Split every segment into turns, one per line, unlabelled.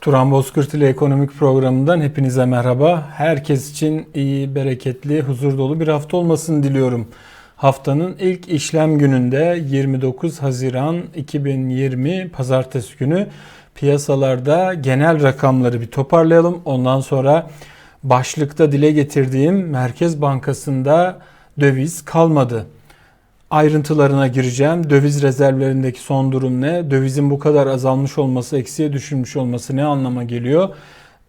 Turan Bozkurt ile ekonomik programından hepinize merhaba. Herkes için iyi, bereketli, huzur dolu bir hafta olmasını diliyorum. Haftanın ilk işlem gününde 29 Haziran 2020 Pazartesi günü piyasalarda genel rakamları bir toparlayalım. Ondan sonra başlıkta dile getirdiğim Merkez Bankası'nda döviz kalmadı ayrıntılarına gireceğim. Döviz rezervlerindeki son durum ne? Dövizin bu kadar azalmış olması, eksiye düşürmüş olması ne anlama geliyor?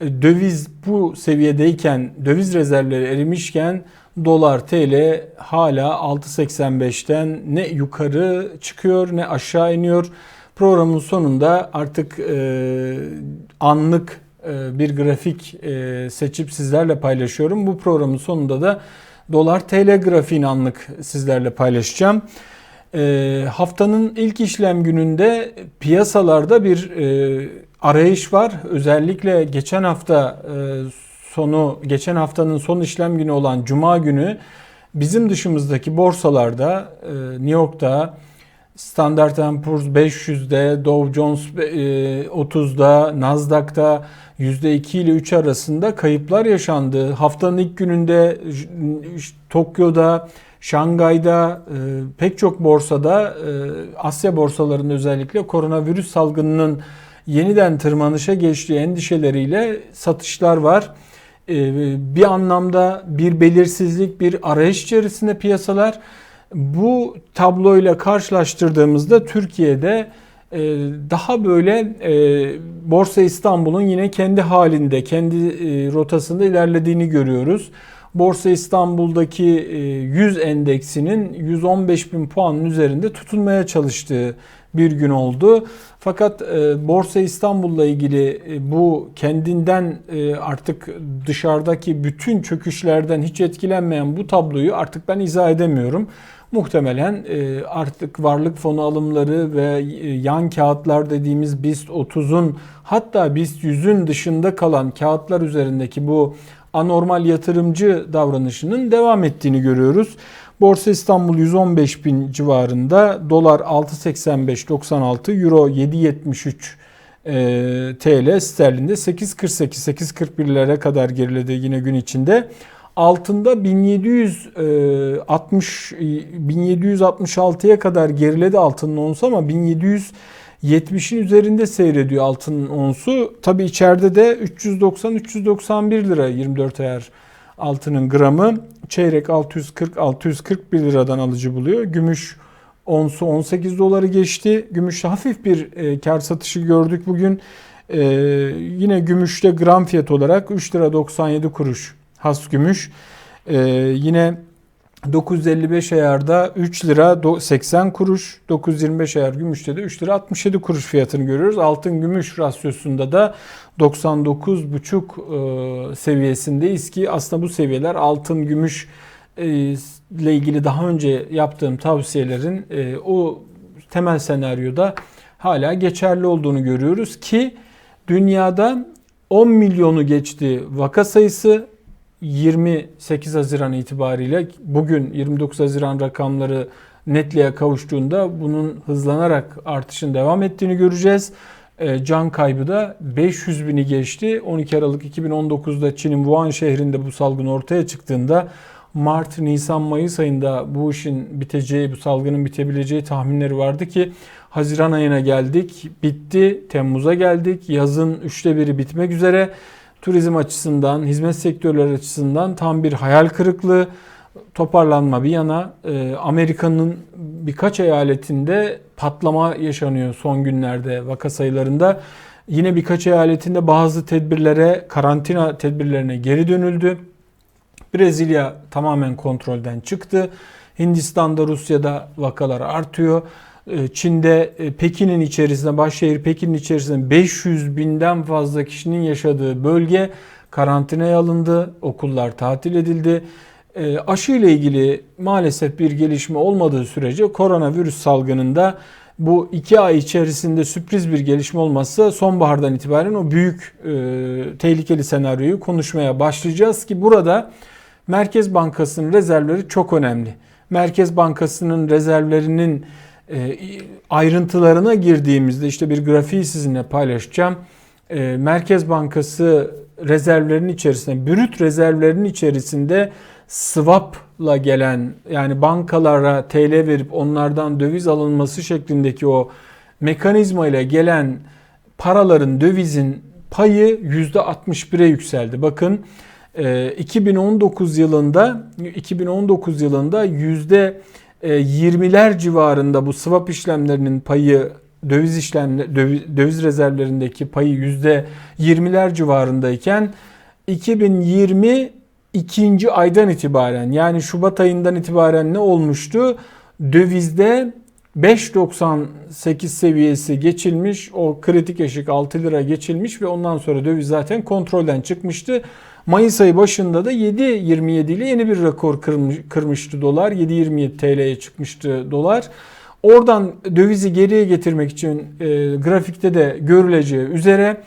E, döviz bu seviyedeyken, döviz rezervleri erimişken dolar TL hala 6.85'ten ne yukarı çıkıyor ne aşağı iniyor. Programın sonunda artık e, anlık e, bir grafik e, seçip sizlerle paylaşıyorum. Bu programın sonunda da dolar TL grafiğini anlık sizlerle paylaşacağım. E, haftanın ilk işlem gününde piyasalarda bir e, arayış var. Özellikle geçen hafta e, sonu, geçen haftanın son işlem günü olan Cuma günü bizim dışımızdaki borsalarda e, New York'ta Standard Poor's 500'de, Dow Jones 30'da, e, Nasdaq'ta %2 ile 3 arasında kayıplar yaşandı. Haftanın ilk gününde Tokyo'da, Şangay'da e, pek çok borsada e, Asya borsalarında özellikle koronavirüs salgınının yeniden tırmanışa geçtiği endişeleriyle satışlar var. Bir anlamda bir belirsizlik, bir arayış içerisinde piyasalar. Bu tabloyla karşılaştırdığımızda Türkiye'de e, daha böyle e, Borsa İstanbul'un yine kendi halinde, kendi e, rotasında ilerlediğini görüyoruz. Borsa İstanbul'daki 100 endeksinin 115 bin puanın üzerinde tutunmaya çalıştığı bir gün oldu. Fakat Borsa İstanbul'la ilgili bu kendinden artık dışarıdaki bütün çöküşlerden hiç etkilenmeyen bu tabloyu artık ben izah edemiyorum muhtemelen e, artık varlık fonu alımları ve e, yan kağıtlar dediğimiz BIST 30'un hatta BIST 100'ün dışında kalan kağıtlar üzerindeki bu anormal yatırımcı davranışının devam ettiğini görüyoruz. Borsa İstanbul 115 bin civarında, dolar 6.85.96, euro 7.73 e, TL, sterlinde 8.48, 8.41'lere kadar geriledi yine gün içinde altında 1760 1766'ya kadar geriledi altının onsu ama 1770'in üzerinde seyrediyor altının onsu. Tabi içeride de 390 391 lira 24 ayar altının gramı. Çeyrek 640 641 liradan alıcı buluyor. Gümüş onsu 18 doları geçti. Gümüşte hafif bir e, kar satışı gördük bugün. E, yine gümüşte gram fiyat olarak 3 lira 97 kuruş has gümüş. Ee, yine 955 ayarda 3 lira 80 kuruş, 925 ayar gümüşte de 3 lira 67 kuruş fiyatını görüyoruz. Altın gümüş rasyosunda da 99,5 e, seviyesindeyiz ki aslında bu seviyeler altın gümüş e, ile ilgili daha önce yaptığım tavsiyelerin e, o temel senaryoda hala geçerli olduğunu görüyoruz ki dünyada 10 milyonu geçti vaka sayısı 28 Haziran itibariyle bugün 29 Haziran rakamları netliğe kavuştuğunda bunun hızlanarak artışın devam ettiğini göreceğiz. E, can kaybı da 500 bini geçti. 12 Aralık 2019'da Çin'in Wuhan şehrinde bu salgın ortaya çıktığında Mart, Nisan, Mayıs ayında bu işin biteceği, bu salgının bitebileceği tahminleri vardı ki Haziran ayına geldik, bitti, Temmuz'a geldik, yazın üçte biri bitmek üzere turizm açısından, hizmet sektörleri açısından tam bir hayal kırıklığı. Toparlanma bir yana e, Amerika'nın birkaç eyaletinde patlama yaşanıyor son günlerde vaka sayılarında. Yine birkaç eyaletinde bazı tedbirlere, karantina tedbirlerine geri dönüldü. Brezilya tamamen kontrolden çıktı. Hindistan'da, Rusya'da vakalar artıyor. Ee, Çin'de e, Pekin'in içerisinde, başşehir Pekin'in içerisinde 500 binden fazla kişinin yaşadığı bölge karantinaya alındı, okullar tatil edildi. Ee, aşı ile ilgili maalesef bir gelişme olmadığı sürece koronavirüs salgınında bu iki ay içerisinde sürpriz bir gelişme olmazsa sonbahardan itibaren o büyük e, tehlikeli senaryoyu konuşmaya başlayacağız ki burada Merkez Bankası'nın rezervleri çok önemli. Merkez Bankası'nın rezervlerinin e, ayrıntılarına girdiğimizde işte bir grafiği sizinle paylaşacağım. e, Merkez Bankası rezervlerinin içerisinde, brüt rezervlerinin içerisinde swap'la gelen yani bankalara TL verip onlardan döviz alınması şeklindeki o mekanizma ile gelen paraların dövizin payı %61'e yükseldi. Bakın 2019 e, yılında 2019 yılında yüzde 20'ler civarında bu swap işlemlerinin payı döviz işlemler döviz, döviz rezervlerindeki payı yüzde 20'ler civarındayken 2020 ikinci aydan itibaren yani Şubat ayından itibaren ne olmuştu? Dövizde 5.98 seviyesi geçilmiş. O kritik eşik 6 lira geçilmiş ve ondan sonra döviz zaten kontrolden çıkmıştı. Mayıs ayı başında da 7.27 ile yeni bir rekor kırmış, kırmıştı dolar. 7.27 TL'ye çıkmıştı dolar. Oradan dövizi geriye getirmek için e, grafikte de görüleceği üzere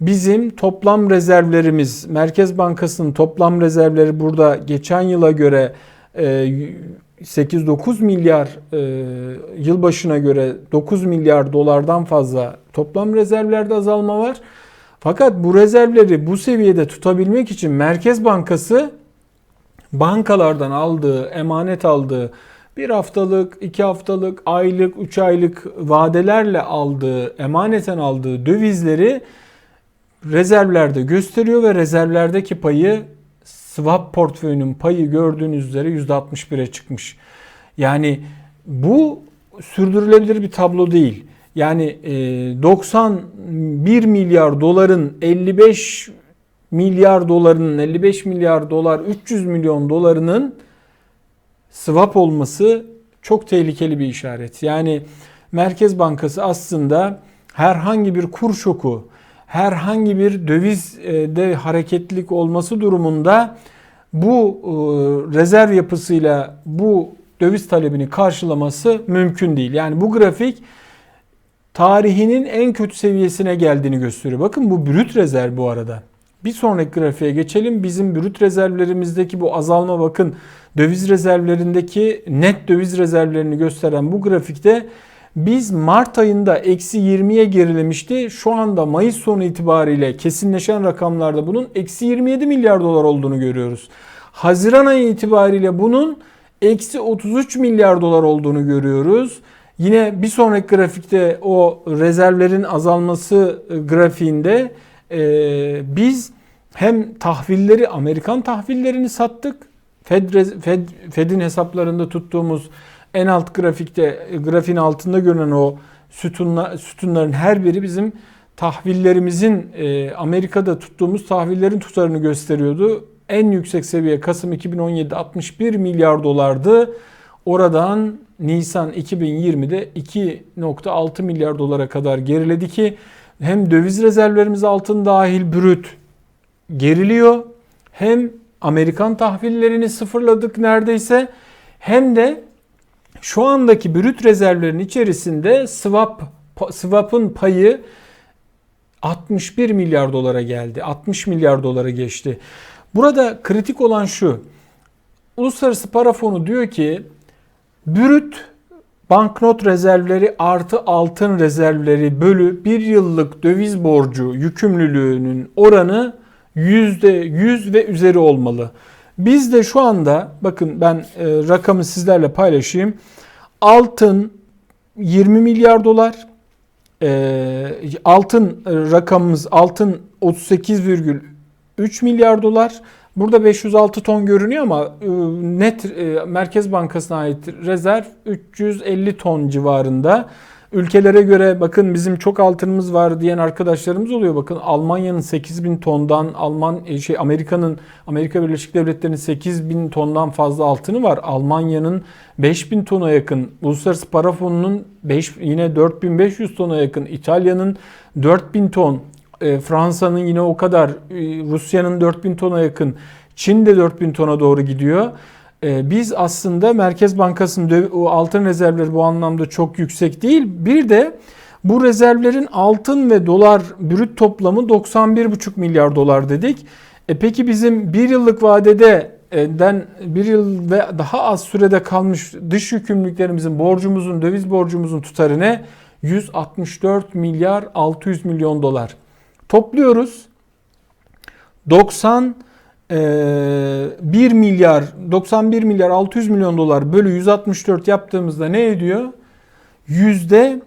bizim toplam rezervlerimiz Merkez Bankası'nın toplam rezervleri burada geçen yıla göre e, 8-9 milyar e, yılbaşına göre 9 milyar dolardan fazla toplam rezervlerde azalma var. Fakat bu rezervleri bu seviyede tutabilmek için Merkez Bankası bankalardan aldığı, emanet aldığı bir haftalık, iki haftalık, aylık, üç aylık vadelerle aldığı, emaneten aldığı dövizleri rezervlerde gösteriyor ve rezervlerdeki payı swap portföyünün payı gördüğünüz üzere %61'e çıkmış. Yani bu sürdürülebilir bir tablo değil. Yani 91 e, milyar doların 55 milyar dolarının 55 milyar dolar 300 milyon dolarının swap olması çok tehlikeli bir işaret. Yani Merkez Bankası aslında herhangi bir kur şoku, herhangi bir dövizde hareketlilik olması durumunda bu e, rezerv yapısıyla bu döviz talebini karşılaması mümkün değil. Yani bu grafik tarihinin en kötü seviyesine geldiğini gösteriyor. Bakın bu brüt rezerv bu arada. Bir sonraki grafiğe geçelim. Bizim brüt rezervlerimizdeki bu azalma bakın döviz rezervlerindeki net döviz rezervlerini gösteren bu grafikte biz Mart ayında eksi 20'ye gerilemişti. Şu anda Mayıs sonu itibariyle kesinleşen rakamlarda bunun eksi 27 milyar dolar olduğunu görüyoruz. Haziran ayı itibariyle bunun eksi 33 milyar dolar olduğunu görüyoruz. Yine bir sonraki grafikte o rezervlerin azalması e, grafiğinde e, biz hem tahvilleri Amerikan tahvillerini sattık. Fed, Fed, Fed'in hesaplarında tuttuğumuz en alt grafikte grafiğin altında görünen o sütunla, sütunların her biri bizim tahvillerimizin e, Amerika'da tuttuğumuz tahvillerin tutarını gösteriyordu. En yüksek seviye Kasım 2017 61 milyar dolardı. Oradan Nisan 2020'de 2.6 milyar dolara kadar geriledi ki hem döviz rezervlerimiz altın dahil brüt geriliyor hem Amerikan tahvillerini sıfırladık neredeyse hem de şu andaki brüt rezervlerin içerisinde swap swap'ın payı 61 milyar dolara geldi. 60 milyar dolara geçti. Burada kritik olan şu. Uluslararası Para Fonu diyor ki brüt banknot rezervleri artı altın rezervleri bölü bir yıllık döviz borcu yükümlülüğünün oranı %100 ve üzeri olmalı. Biz de şu anda bakın ben e, rakamı sizlerle paylaşayım. Altın 20 milyar dolar. E, altın e, rakamımız altın 38,3 milyar dolar. Burada 506 ton görünüyor ama e, net e, Merkez Bankası'na ait rezerv 350 ton civarında. Ülkelere göre bakın bizim çok altınımız var diyen arkadaşlarımız oluyor. Bakın Almanya'nın 8000 tondan, Alman e, şey Amerika'nın Amerika Birleşik Devletleri'nin 8000 tondan fazla altını var. Almanya'nın 5000 tona yakın, Uluslararası Para Fonu'nun 5 yine 4500 tona yakın, İtalya'nın 4000 ton, e, Fransa'nın yine o kadar, e, Rusya'nın 4000 tona yakın, Çin de 4000 tona doğru gidiyor. Ee, biz aslında Merkez Bankası'nın altın rezervleri bu anlamda çok yüksek değil. Bir de bu rezervlerin altın ve dolar brüt toplamı 91,5 milyar dolar dedik. E peki bizim bir yıllık vadede den bir yıl ve daha az sürede kalmış dış yükümlülüklerimizin borcumuzun döviz borcumuzun tutarı ne? 164 milyar 600 milyon dolar. Topluyoruz. 90 1 milyar 91 milyar 600 milyon dolar bölü 164 yaptığımızda ne ediyor? Yüzde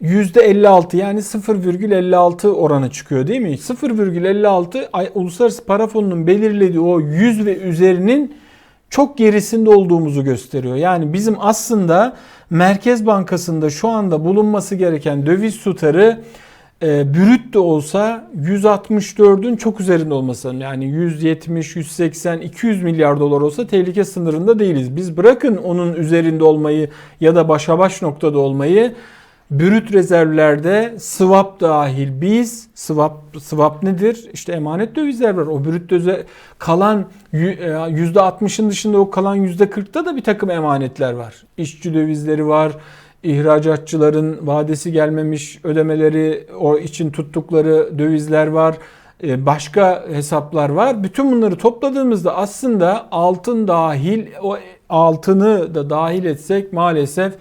56 yani 0,56 oranı çıkıyor değil mi? 0,56 Uluslararası Para Fonu'nun belirlediği o 100 ve üzerinin çok gerisinde olduğumuzu gösteriyor. Yani bizim aslında Merkez Bankası'nda şu anda bulunması gereken döviz tutarı e, brüt de olsa 164'ün çok üzerinde olması yani 170, 180, 200 milyar dolar olsa tehlike sınırında değiliz. Biz bırakın onun üzerinde olmayı ya da başa baş noktada olmayı brüt rezervlerde swap dahil biz swap swap nedir? İşte emanet dövizler var. O brüt dövize kalan %60'ın e, dışında o kalan %40'ta da bir takım emanetler var. İşçi dövizleri var ihracatçıların vadesi gelmemiş ödemeleri o için tuttukları dövizler var. E, başka hesaplar var. Bütün bunları topladığımızda aslında altın dahil o altını da dahil etsek maalesef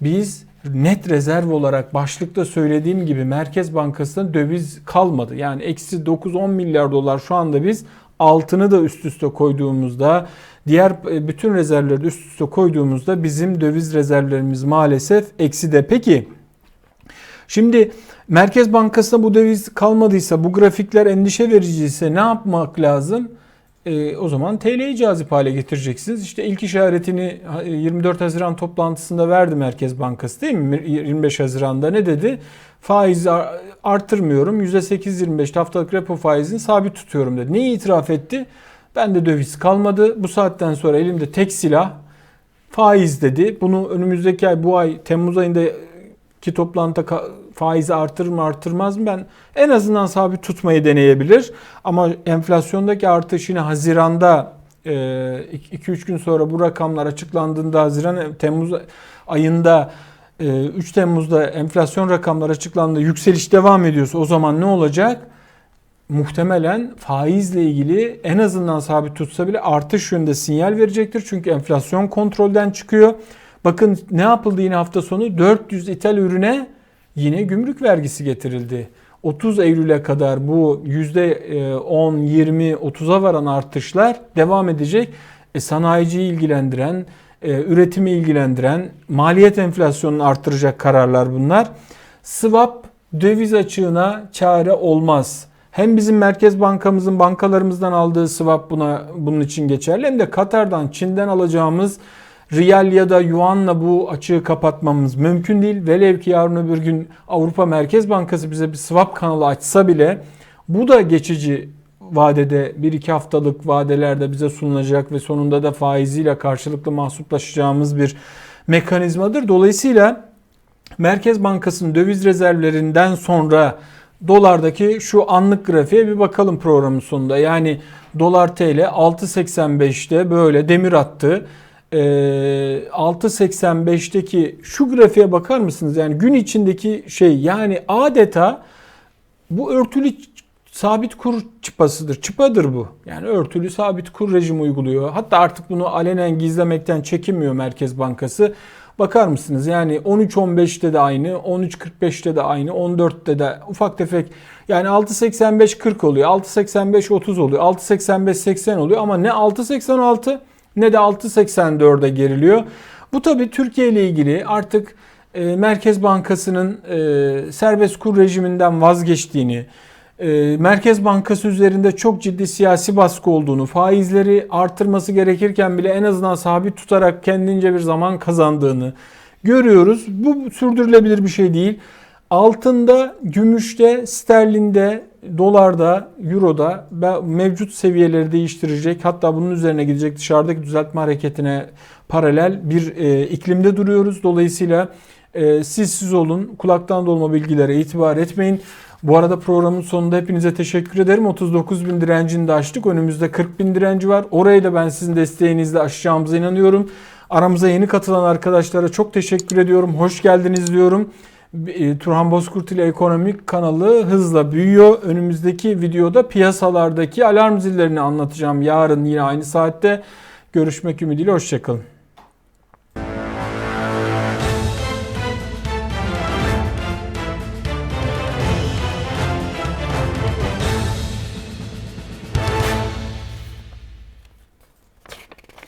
biz net rezerv olarak başlıkta söylediğim gibi Merkez Bankası'nda döviz kalmadı. Yani eksi 9-10 milyar dolar şu anda biz altını da üst üste koyduğumuzda diğer e, bütün rezervleri üst üste koyduğumuzda bizim döviz rezervlerimiz maalesef eksi de. Peki şimdi Merkez Bankası'nda bu döviz kalmadıysa bu grafikler endişe vericiyse ne yapmak lazım? E, o zaman TL'yi cazip hale getireceksiniz. İşte ilk işaretini 24 Haziran toplantısında verdi Merkez Bankası değil mi? 25 Haziran'da ne dedi? Faizi artırmıyorum. %8-25 haftalık repo faizini sabit tutuyorum dedi. Neyi itiraf etti? Ben de döviz kalmadı. Bu saatten sonra elimde tek silah faiz dedi. Bunu önümüzdeki ay bu ay Temmuz ayında ki toplantıda faizi artırır mı artırmaz mı ben en azından sabit tutmayı deneyebilir. Ama enflasyondaki artış yine Haziran'da 2-3 gün sonra bu rakamlar açıklandığında Haziran Temmuz ayında 3 Temmuz'da enflasyon rakamları açıklandı yükseliş devam ediyorsa o zaman ne olacak? Muhtemelen faizle ilgili en azından sabit tutsa bile artış yönünde sinyal verecektir. Çünkü enflasyon kontrolden çıkıyor. Bakın ne yapıldı yine hafta sonu? 400 ithal ürüne yine gümrük vergisi getirildi. 30 Eylül'e kadar bu %10, 20, 30'a varan artışlar devam edecek. E, sanayiciyi ilgilendiren, e, üretimi ilgilendiren, maliyet enflasyonunu arttıracak kararlar bunlar. Swap döviz açığına çare olmaz. Hem bizim Merkez Bankamızın bankalarımızdan aldığı swap buna bunun için geçerli hem de Katar'dan, Çin'den alacağımız riyal ya da yuanla bu açığı kapatmamız mümkün değil. Velev ki yarın öbür gün Avrupa Merkez Bankası bize bir swap kanalı açsa bile bu da geçici vadede 1-2 haftalık vadelerde bize sunulacak ve sonunda da faiziyle karşılıklı mahsuplaşacağımız bir mekanizmadır. Dolayısıyla Merkez Bankası'nın döviz rezervlerinden sonra dolardaki şu anlık grafiğe bir bakalım programın sonunda. Yani dolar TL 6.85'te böyle demir attı. 6.85'teki ee, şu grafiğe bakar mısınız? Yani gün içindeki şey yani adeta bu örtülü sabit kur çıpasıdır. Çıpadır bu. Yani örtülü sabit kur rejimi uyguluyor. Hatta artık bunu alenen gizlemekten çekinmiyor Merkez Bankası. Bakar mısınız? Yani 13-15'te de aynı, 13-45'te de aynı, 14'te de ufak tefek yani 6.85-40 oluyor, 6.85-30 oluyor, 6.85-80 oluyor ama ne 6.86 ne de 6.84'e geriliyor. Bu tabi Türkiye ile ilgili artık e, Merkez Bankası'nın e, serbest kur rejiminden vazgeçtiğini, Merkez Bankası üzerinde çok ciddi siyasi baskı olduğunu, faizleri artırması gerekirken bile en azından sabit tutarak kendince bir zaman kazandığını görüyoruz. Bu sürdürülebilir bir şey değil. Altında, gümüşte, sterlinde, dolarda, euroda mevcut seviyeleri değiştirecek hatta bunun üzerine gidecek dışarıdaki düzeltme hareketine paralel bir e, iklimde duruyoruz. Dolayısıyla e, siz siz olun. Kulaktan dolma bilgilere itibar etmeyin. Bu arada programın sonunda hepinize teşekkür ederim. 39 bin direncini de aştık. Önümüzde 40 bin direnci var. Orayı da ben sizin desteğinizle aşacağımıza inanıyorum. Aramıza yeni katılan arkadaşlara çok teşekkür ediyorum. Hoş geldiniz diyorum. E, Turhan Bozkurt ile Ekonomik kanalı hızla büyüyor. Önümüzdeki videoda piyasalardaki alarm zillerini anlatacağım. Yarın yine aynı saatte görüşmek ümidiyle. Hoşçakalın.